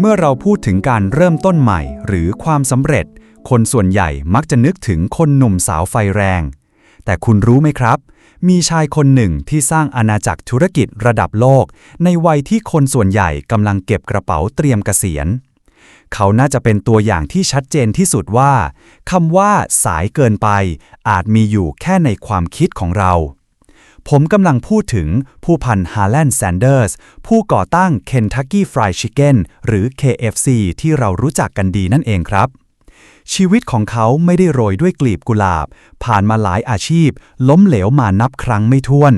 เมื่อเราพูดถึงการเริ่มต้นใหม่หรือความสำเร็จ คนส่วนใหญ่มักจะนึกถึงคนหนุ่มสาวไฟแรง แต่คุณรู้ไหมครับ มีชายคนหนึ่งที่สร้างอาณาจักรธุรกิจระดับโลก ในวัยที่คนส่วนใหญ่กำลังเก็บกระเป๋าเตรียมเกษียณ เขาน่าจะเป็นตัวอย่างที่ชัดเจนที่สุดว่าคำว่าสายเกินไป อาจมีอยู่แค่ในความคิดของเรา ผมกำลังพูดถึงผู้พันฮาร์แลนด์แซนเดอร์ส ผู้ก่อตั้ง Kentucky Fried Chicken หรือ KFC ที่เรารู้จักกันดีนั่นเองครับ ชีวิตของเขาไม่ได้โรยด้วยกลีบกุหลาบ ผ่านมาหลายอาชีพ ล้มเหลวมานับครั้งไม่ถ้วน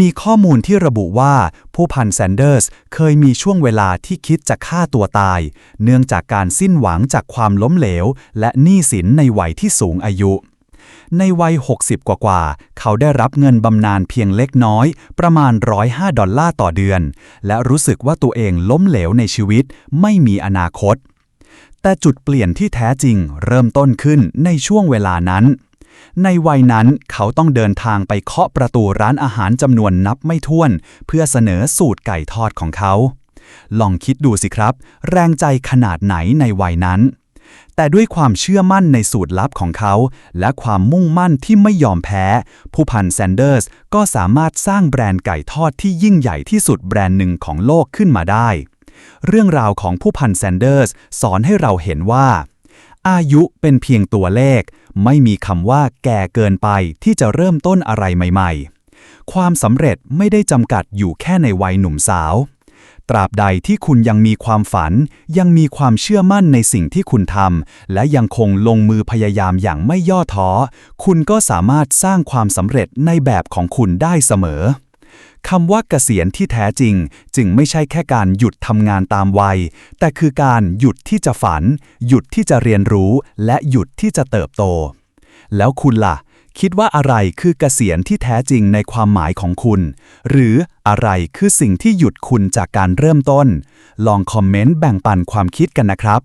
มีข้อมูลที่ระบุว่าผู้พันแซนเดอร์สเคยมีช่วงเวลาที่คิดจะฆ่าตัวตาย เนื่องจากการสิ้นหวังจากความล้มเหลว และหนี้สินในวัยที่สูงอายุในวัย 60 กว่ากว่า เขาได้รับเงินบำนาญเพียงเล็กน้อย ประมาณ 105 ดอลลาร์ต่อเดือน และรู้สึกว่าตัวเองล้มเหลวในชีวิต ไม่มีอนาคต แต่จุดเปลี่ยนที่แท้จริงเริ่มต้นขึ้นในช่วงเวลานั้น ในวัยนั้นเขาต้องเดินทางไปเคาะประตูร้านอาหารจำนวนนับไม่ถ้วน เพื่อเสนอสูตรไก่ทอดของเขา ลองคิดดูสิครับ แรงใจขนาดไหนในวัยนั้น แต่ด้วยความเชื่อมั่นในสูตรลับของเขา และความมุ่งมั่นที่ไม่ยอมแพ้ ผู้พันแซนเดอร์สก็สามารถสร้างแบรนด์ไก่ทอดที่ยิ่งใหญ่ที่สุดแบรนด์หนึ่งของโลกขึ้นมาได้ เรื่องราวของผู้พันแซนเดอร์สสอนให้เราเห็นว่า อายุเป็นเพียงตัวเลข ไม่มีคำว่าแก่เกินไปที่จะเริ่มต้นอะไรใหม่ ๆ ความสำเร็จไม่ได้จำกัดอยู่แค่ในวัยหนุ่มสาว ตราบใดที่คุณยังมีความฝัน ยังมีความเชื่อมั่นในสิ่งที่คุณทำและยังคงลงมือพยายามอย่างไม่ย่อท้อ คุณก็สามารถสร้างความสำเร็จในแบบของคุณได้เสมอคำว่าเกษียณที่แท้จริง จึงไม่ใช่แค่การหยุดทำงานตามวัย แต่คือการหยุดที่จะฝัน หยุดที่จะเรียนรู้ และหยุดที่จะเติบโต แล้วคุณล่ะ คิดว่าอะไรคือเกษียณที่แท้จริงในความหมายของคุณ หรืออะไรคือสิ่งที่หยุดคุณจากการเริ่มต้น ลองคอมเมนต์แบ่งปันความคิดกันนะครับ